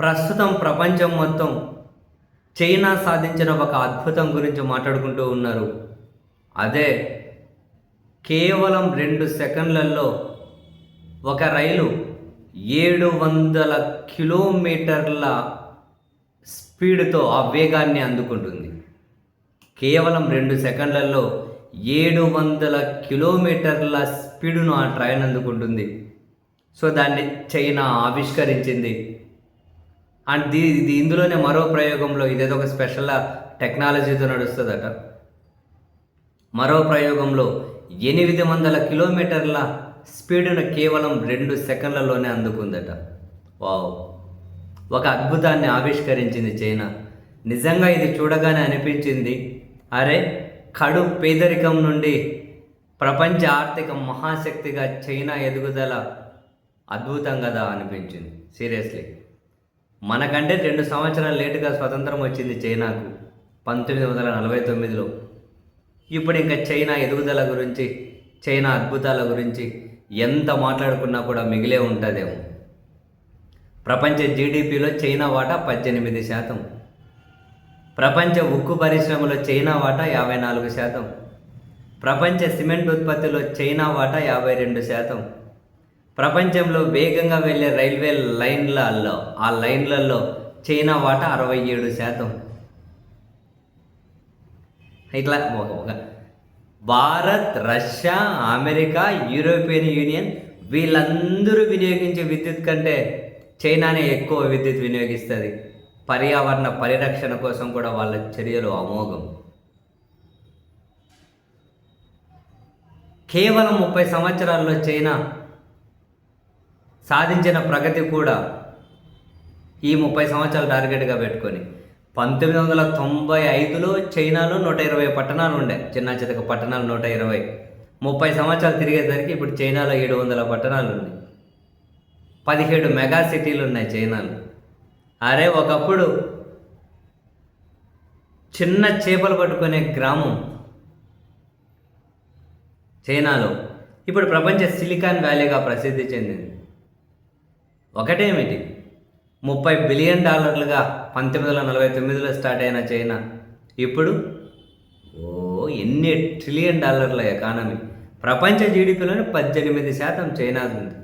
ప్రస్తుతం ప్రపంచం మొత్తం చైనా సాధించిన ఒక అద్భుతం గురించి మాట్లాడుకుంటూ ఉన్నారు. అదే కేవలం రెండు సెకండ్లలో ఒక రైలు ఏడు వందల కిలోమీటర్ల స్పీడ్తో ఆ వేగాన్ని అందుకుంటుంది. కేవలం రెండు సెకండ్లలో ఏడు వందల కిలోమీటర్ల స్పీడును ఆ ట్రైన్ అందుకుంటుంది. సో దాన్ని చైనా ఆవిష్కరించింది. అండ్ దీ ఇది ఇందులోనే మరో ప్రయోగంలో ఇదేదో ఒక స్పెషల్ టెక్నాలజీతో నడుస్తుందట. మరో ప్రయోగంలో ఎనిమిది వందల కిలోమీటర్ల స్పీడును కేవలం రెండు సెకండ్లలోనే అందుకుందట. వావ్. ఒక అద్భుతాన్ని ఆవిష్కరించింది చైనా. నిజంగా ఇది చూడగానే అనిపించింది. అరే కడు పేదరికం నుండి ప్రపంచ ఆర్థిక మహాశక్తిగా చైనా ఎదుగుదల అద్భుతం కదా అనిపించింది. సీరియస్లీ. మనకంటే రెండు సంవత్సరాలు లేటుగా స్వతంత్రం వచ్చింది చైనాకు పంతొమ్మిది వందల నలభై తొమ్మిదిలో. ఇప్పుడు ఇంకా చైనా ఎదుగుదల గురించి చైనా అద్భుతాల గురించి ఎంత మాట్లాడుకున్నా కూడా మిగిలే ఉంటుందేమో. ప్రపంచ జీడిపిలో చైనా వాటా పద్దెనిమిది శాతం. ప్రపంచ ఉక్కు పరిశ్రమలో చైనా వాటా యాభై నాలుగు శాతం. ప్రపంచ సిమెంట్ ఉత్పత్తిలో చైనా వాటా యాభై రెండు శాతం. ప్రపంచంలో వేగంగా వెళ్ళే రైల్వే లైన్లలో ఆ లైన్లలో చైనా వాటా అరవై ఏడు శాతం. ఇట్లా ఒక ఒక Bharat Russia America European Union వీళ్ళందరూ వినియోగించే విద్యుత్ కంటే చైనానే ఎక్కువ విద్యుత్ వినియోగిస్తుంది. పర్యావరణ పరిరక్షణ కోసం కూడా వాళ్ళ చర్యలు అమోఘం. కేవలం ముప్పై సంవత్సరాల్లో చైనా సాధించిన ప్రగతి కూడా ఈ ముప్పై సంవత్సరాలు టార్గెట్గా పెట్టుకొని పంతొమ్మిది వందల తొంభై ఐదులో చైనాలో నూట ఇరవై పట్టణాలు ఉండే చిన్న చితక పట్టణాలు నూట ఇరవై. ముప్పై సంవత్సరాలు తిరిగేసరికి ఇప్పుడు చైనాలో ఏడు వందల పట్టణాలు ఉన్నాయి. పదిహేడు మెగా సిటీలు ఉన్నాయి చైనాలో. అరే ఒకప్పుడు చిన్న చేపలు పట్టుకునే గ్రామం చైనాలో. ఇప్పుడు ప్రపంచ సిలికాన్ వ్యాలీగా ప్రసిద్ధి చెందింది. ఒకటేమిటి? ముప్పై బిలియన్ డాలర్లుగా పంతొమ్మిది వందల నలభై తొమ్మిదిలో స్టార్ట్ అయిన చైనా. ఇప్పుడు? ఓ ఎన్ని ట్రిలియన్ డాలర్ల ఎకానమీ. ప్రపంచ జీడిపిలోని పద్దెనిమిది శాతం చైనా ఉంది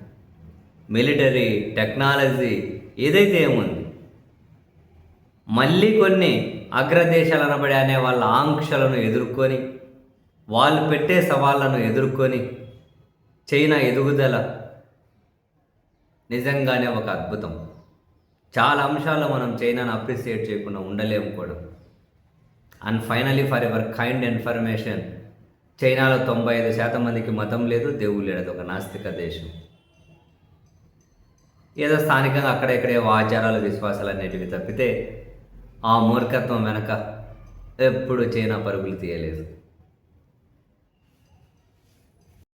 మిలిటరీ టెక్నాలజీ ఏదైతే ఏముంది? మళ్ళీ కొన్ని అగ్రదేశాలు అనబడి అనే వాళ్ళ ఆంక్షలను ఎదుర్కొని వాళ్ళు పెట్టే సవాళ్ళను ఎదుర్కొని చైనా ఎదుగుదల నిజంగానే ఒక అద్భుతం. చాలా అంశాల్లో మనం చైనాను అప్రిసియేట్ చేయకుండా ఉండలేము కూడా. And finally for ever kind information చైనాలో తొంభై ఐదు శాతం మందికి మతం లేదు దేవుడు లేదు ఒక నాస్తిక దేశం. ఏదో స్థానికంగా అక్కడెక్కడే ఆచారాలు విశ్వాసాలు అనేటివి తప్పితే ఆ మూర్ఖత్వం వెనక ఎప్పుడు చైనా పరుగులు తీయలేదు.